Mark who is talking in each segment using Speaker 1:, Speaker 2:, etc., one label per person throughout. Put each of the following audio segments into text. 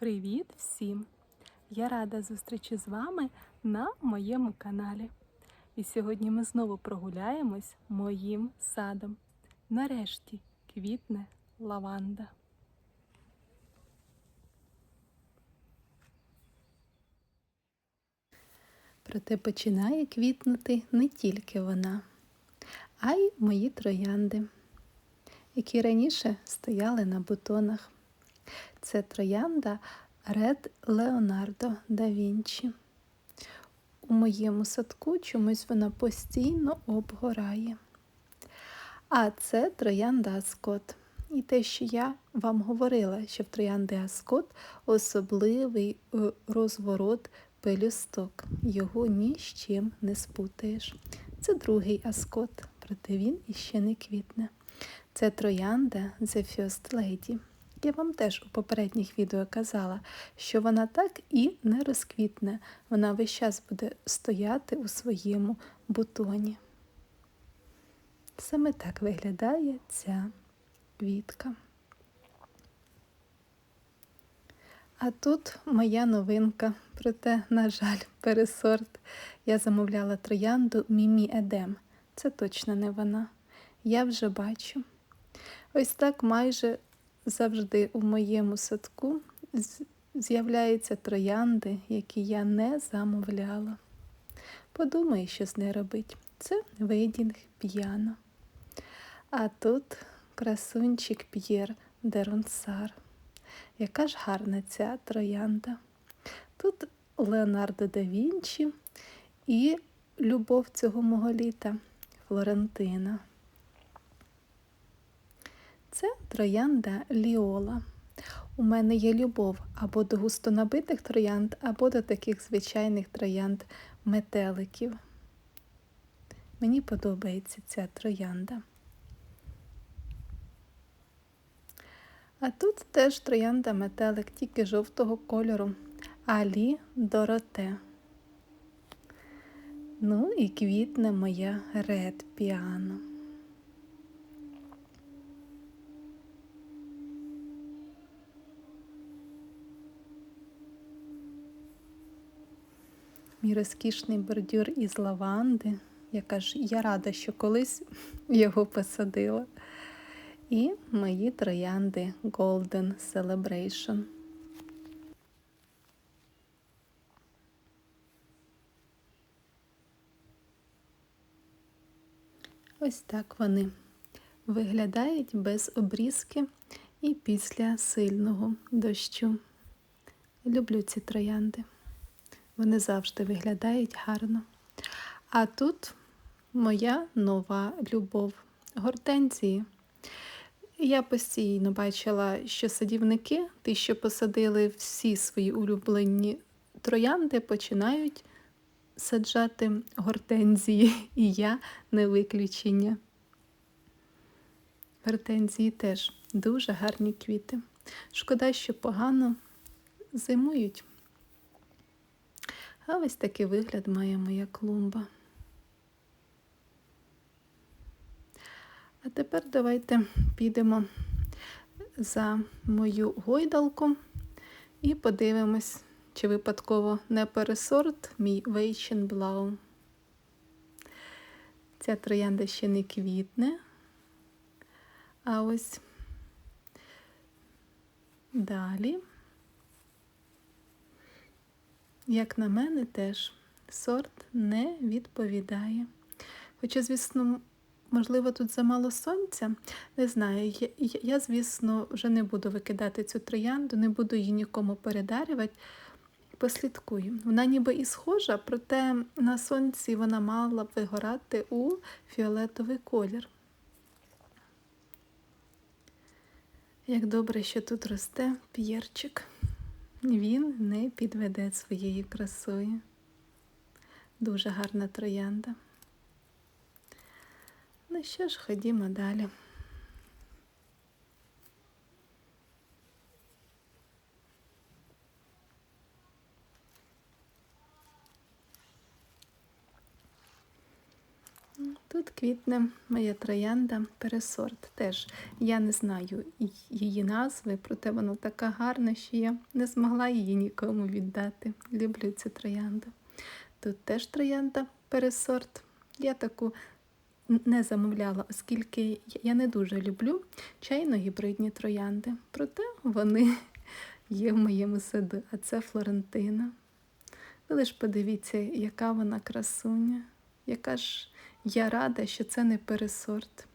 Speaker 1: Привіт всім! Я рада зустрічі з вами на моєму каналі. І сьогодні ми знову прогуляємось моїм садом. Нарешті квітне лаванда. Проте починає квітнути не тільки вона, а й мої троянди, які раніше стояли на бутонах. Це троянда Ред Леонардо да Вінчі. У моєму садку чомусь вона постійно обгорає. А це троянда Аскот. І те, що я вам говорила, що в троянди Аскот особливий е, розворот пелюсток. Його ні з чим не спутаєш. Це другий Аскот, проте він іще не квітне. Це троянда The First Lady. Я вам теж у попередніх відео казала, що вона так і не розквітне, вона весь час буде стояти у своєму бутоні. Саме так виглядає ця квітка. А тут моя новинка, проте, на жаль, пересорт. Я замовляла троянду Мімі Едем. Це точно не вона. Я вже бачу. Ось так майже завжди у моєму садку з'являються троянди, які я не замовляла. Подумаю, що з нею робить. Це вейдінг п'яно. А тут красунчик П'єр Деронсар. Яка ж гарна ця троянда. Тут Леонардо да Вінчі і любов цього мого літа Флорентина. Це троянда Ліола. У мене є любов або до густонабитих троянд, або до таких звичайних троянд метеликів. Мені подобається ця троянда. А тут теж троянда метелик, тільки жовтого кольору. Алі Дороте. Ну і квітне моя ред піано. Мій розкішний бордюр із лаванди. Яка ж я рада, що колись його посадила. І мої троянди Golden Celebration. Ось так вони виглядають без обрізки і після сильного дощу. Люблю ці троянди. Вони завжди виглядають гарно. А тут моя нова любов гортензії. Я постійно бачила, що садівники, ті, що посадили всі свої улюблені троянди, починають саджати гортензії, і я не виключення. Гортензії теж дуже гарні квіти. Шкода, що погано зимують. А ось такий вигляд має моя клумба. А тепер давайте підемо за мою гойдалку і подивимось, чи випадково не пересорт мій Вейченблау. Ця троянда ще не квітне. А ось далі. Як на мене, теж сорт не відповідає. Хоча, звісно, можливо, тут замало сонця. Не знаю. Я, я, звісно, вже не буду викидати цю троянду, не буду її нікому передарювати. Послідкую. Вона ніби і схожа, проте на сонці вона мала б вигорати у фіолетовий колір. Як добре, що тут росте п'єрчик він не підведе своєю красою. Дуже гарна троянда. Ну що ж, ходімо далі. Тут квітне моя троянда пересорт. Теж я не знаю її назви, проте вона така гарна, що я не змогла її нікому віддати. Люблю цю троянду. Тут теж троянда пересорт. Я таку не замовляла, оскільки я не дуже люблю чайно-гібридні троянди. Проте вони є в моєму саду, а це Флорентина. Ви лиш подивіться, яка вона красуня, яка ж я рада, що це не пересорт.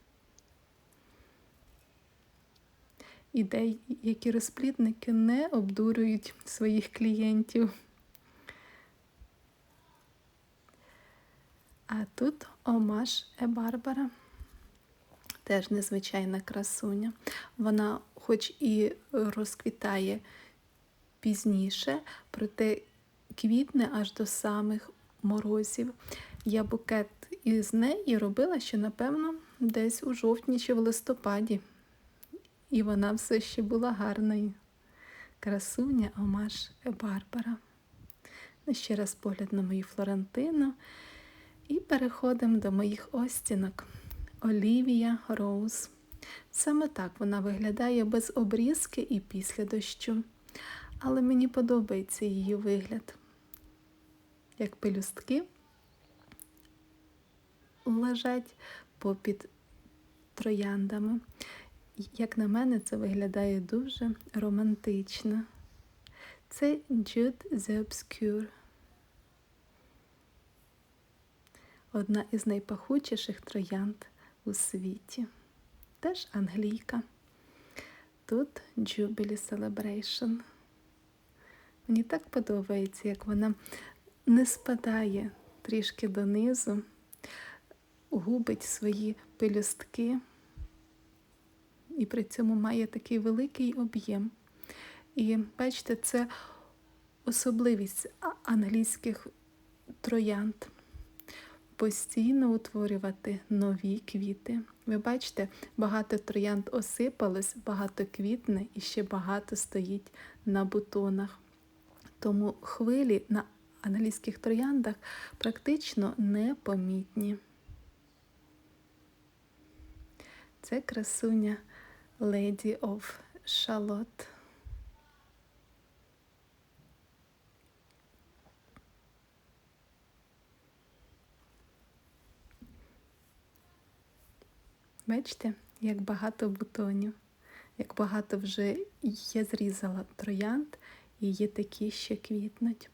Speaker 1: Ідей, які розплідники не обдурюють своїх клієнтів. А тут Омаш Е Барбара. Теж незвичайна красуня. Вона, хоч і розквітає пізніше, проте квітне аж до самих морозів. Я букет із неї робила ще, напевно, десь у жовтні чи в листопаді. І вона все ще була гарною. Красуня Омаш Барбара. Ну, ще раз погляд на мою Флорентину. І переходимо до моїх остінок. Олівія Роуз. Саме так вона виглядає без обрізки і після дощу. Але мені подобається її вигляд. Як пелюстки лежать попід трояндами. Як на мене, це виглядає дуже романтично. Це Jude the Obscure. Одна із найпахучіших троянд у світі. Теж англійка. Тут Jubilee Celebration. Мені так подобається, як вона не спадає трішки донизу, губить свої пелюстки і при цьому має такий великий об'єм. І бачите, це особливість англійських троянд постійно утворювати нові квіти. Ви бачите, багато троянд осипалось, багато квітне і ще багато стоїть на бутонах. Тому хвилі на англійських трояндах практично непомітні. Це красуня Lady of Charlotte. Бачите, як багато бутонів, як багато вже я зрізала троянд, і є такі, що квітнуть.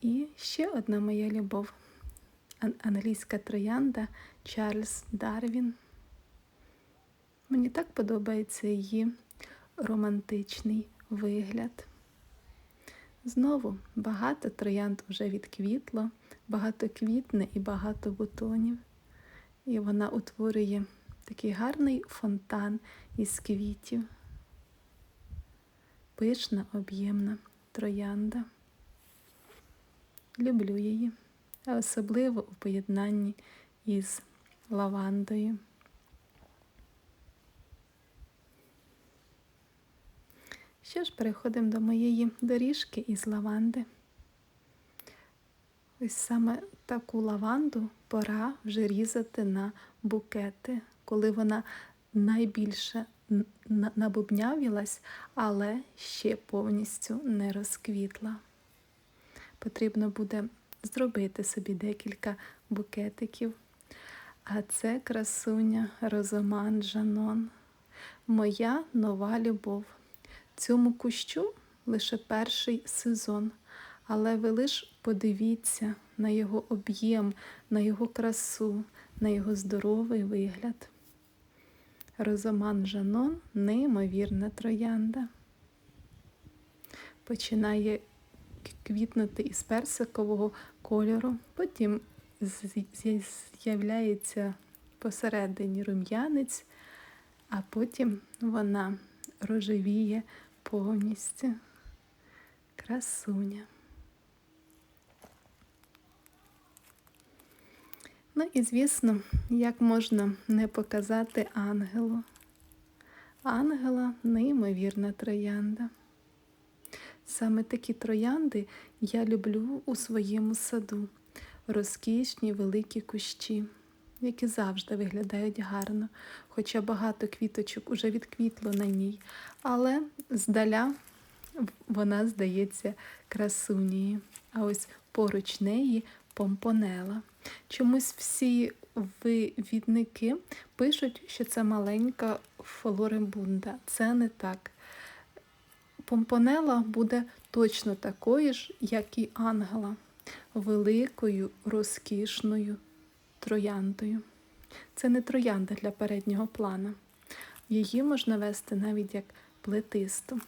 Speaker 1: І ще одна моя любов. Ан- Англійська троянда Чарльз Дарвін. Мені так подобається її романтичний вигляд. Знову багато троянд вже відквітло, багато квітне і багато бутонів. І вона утворює такий гарний фонтан із квітів. Пишна, об'ємна троянда. Люблю її, а особливо у поєднанні із лавандою. Що ж, переходимо до моєї доріжки із лаванди. Ось саме таку лаванду пора вже різати на букети, коли вона найбільше набубнявілась, але ще повністю не розквітла. Потрібно буде зробити собі декілька букетиків. А це красуня Розоман Жанон. Моя нова любов. Цьому кущу лише перший сезон, але ви лиш подивіться на його об'єм, на його красу, на його здоровий вигляд. Розоман Жанон неймовірна троянда. Починає квітнути із персикового кольору, потім з'являється посередині рум'янець, а потім вона рожевіє повністю. Красуня. Ну і звісно, як можна не показати ангелу. Ангела неймовірна троянда. Саме такі троянди я люблю у своєму саду. розкішні великі кущі, які завжди виглядають гарно, хоча багато квіточок уже відквітло на ній, але здаля вона здається красунією. А ось поруч неї помпонела. Чомусь всі вивідники пишуть, що це маленька флорибунда. Це не так. Помпонела буде точно такою ж, як і ангела, великою, розкішною трояндою. Це не троянда для переднього плана. Її можна вести навіть як плетисту.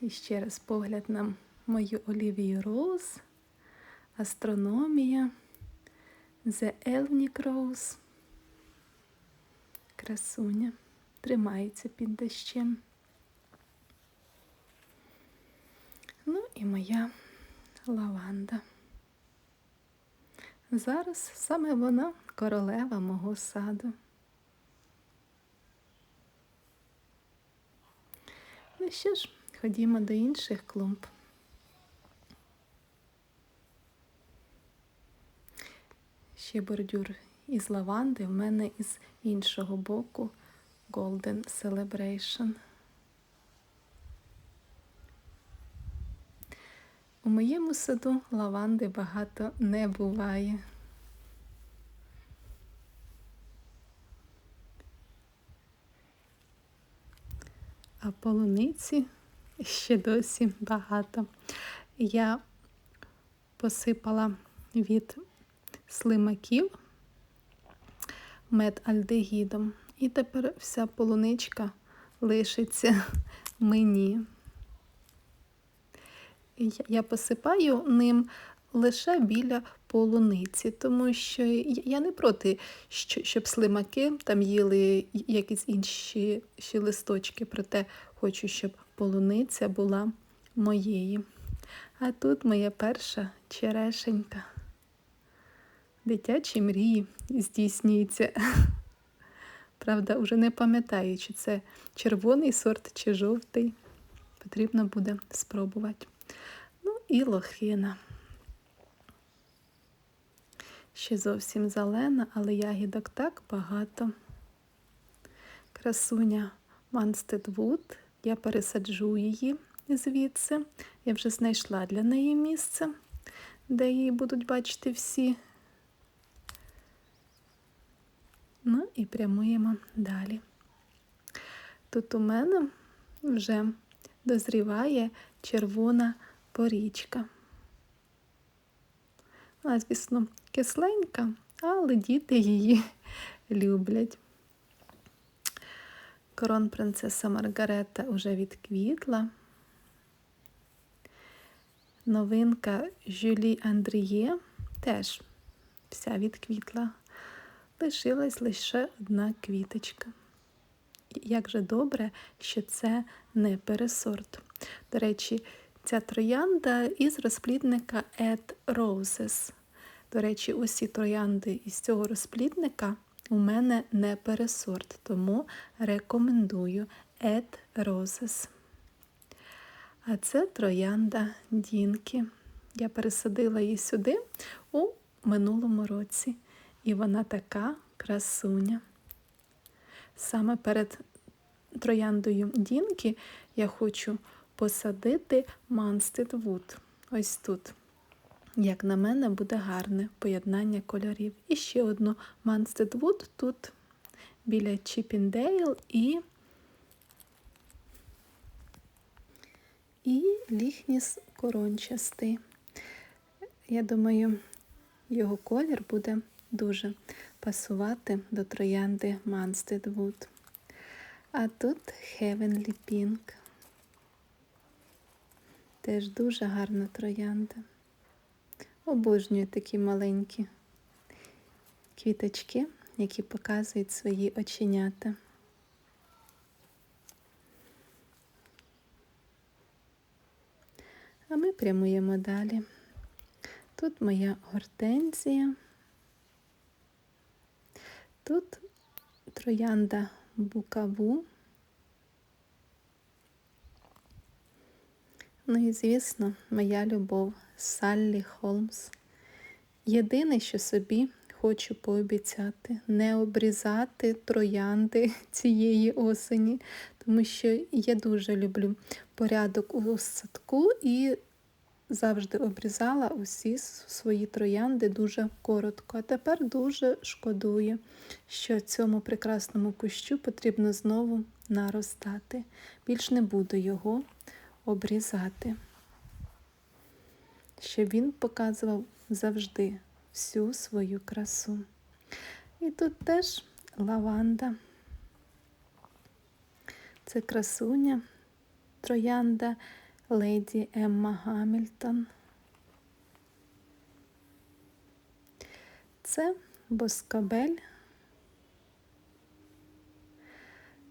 Speaker 1: І ще раз погляд на мою Олівію Роуз, астрономія, The Elnick Rose. Красуня тримається під дощем. Ну і моя лаванда. Зараз саме вона королева мого саду. Ну що ж, ходімо до інших клумб. Ще бордюр із лаванди в мене із іншого боку Golden Celebration. У моєму саду лаванди багато не буває. А полуниці ще досі багато. Я посипала від слимаків медальдегідом. І тепер вся полуничка лишиться мені. Я посипаю ним лише біля полуниці, тому що я не проти, щоб слимаки там їли якісь інші листочки, проте хочу, щоб полуниця була моєю. А тут моя перша черешенька. Дитячі мрії здійснюються. Правда, вже не пам'ятаю, чи це червоний сорт, чи жовтий. Потрібно буде спробувати. Ну і лохина. Ще зовсім зелена, але ягідок так багато. Красуня Манстедвуд. Я пересаджу її звідси. Я вже знайшла для неї місце, де її будуть бачити всі. Ну і прямуємо далі. Тут у мене вже дозріває червона порічка. Вона, звісно, кисленька, але діти її люблять. Корон принцеса Маргарета вже відквітла. Новинка Жюлі Андріє теж вся відквітла. Лишилась лише одна квіточка. Як же добре, що це не пересорт. До речі, ця троянда із розплідника Ed Roses. До речі, усі троянди із цього розплідника у мене не пересорт, тому рекомендую Ed Roses. А це троянда Дінки. Я пересадила її сюди у минулому році. І вона така красуня. Саме перед трояндою Дінки я хочу посадити Манстед Вуд. Ось тут. Як на мене, буде гарне поєднання кольорів. І ще одну Манстед Вуд тут біля Чіпіндейл і і ліхніс корончастий. Я думаю, його колір буде дуже пасувати до троянди Manstead Wood. А тут Heavenly Pink. Теж дуже гарна троянда. Обожнюю такі маленькі квіточки, які показують свої оченята. А ми прямуємо далі. Тут моя гортензія. Тут троянда букаву. Ну і, звісно, моя любов Саллі Холмс. Єдине, що собі хочу пообіцяти, не обрізати троянди цієї осені, тому що я дуже люблю порядок у садку і завжди обрізала усі свої троянди дуже коротко. А тепер дуже шкодую, що цьому прекрасному кущу потрібно знову наростати. Більш не буду його обрізати, щоб він показував завжди всю свою красу. І тут теж лаванда. Це красуня, троянда леді Емма Гамільтон. Це Боскабель.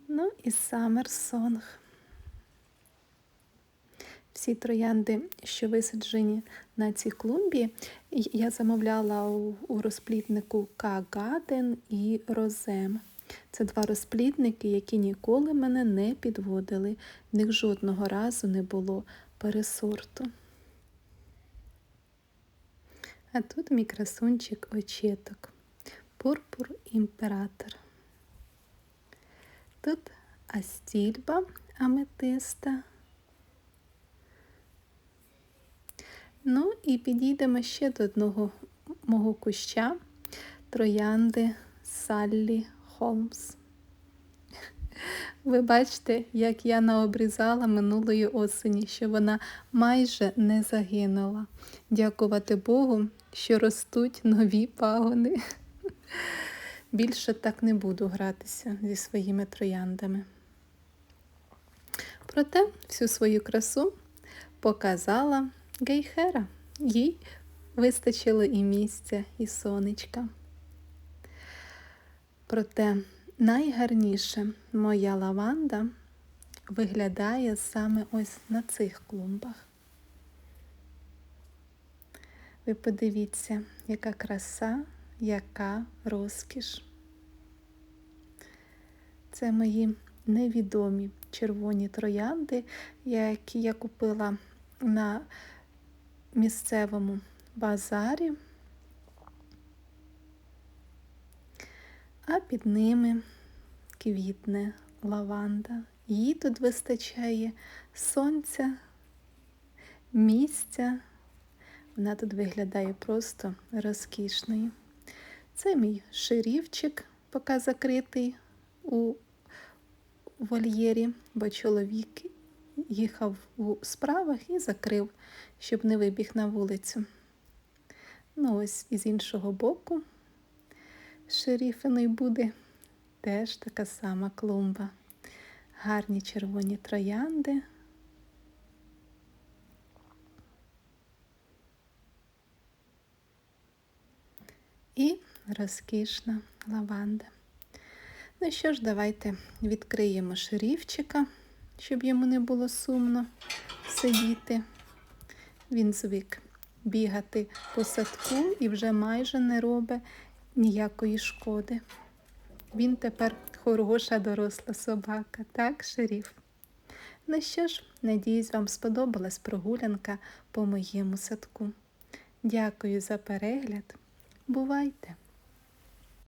Speaker 1: Ну і Song. Всі троянди, що висаджені на цій клумбі, я замовляла у, у розпліднику К-Гаден і Розем. Це два розплідники, які ніколи мене не підводили. В них жодного разу не було пересорту. А тут мій красунчик очеток. Пурпур імператор. Тут астільба аметиста. Ну і підійдемо ще до одного мого куща троянди Саллі Холмс. Ви бачите, як я наобрізала минулої осені, що вона майже не загинула. Дякувати Богу, що ростуть нові пагони. Більше так не буду гратися зі своїми трояндами. Проте всю свою красу показала Гейхера. Їй вистачило і місця, і сонечка. Проте найгарніше моя лаванда виглядає саме ось на цих клумбах. Ви подивіться, яка краса, яка розкіш. Це мої невідомі червоні троянди, які я купила на місцевому базарі. А під ними квітне лаванда. Їй тут вистачає сонця, місця. Вона тут виглядає просто розкішною. Це мій ширівчик, поки закритий у вольєрі, бо чоловік їхав у справах і закрив, щоб не вибіг на вулицю. Ну, ось із іншого боку шеріфиної буде теж така сама клумба. Гарні червоні троянди. І розкішна лаванда. Ну що ж, давайте відкриємо шерифчика, щоб йому не було сумно сидіти. Він звик бігати по садку і вже майже не робить ніякої шкоди. Він тепер хороша доросла собака, так, шеріф? Ну що ж, надіюсь, вам сподобалась прогулянка по моєму садку. Дякую за перегляд. Бувайте!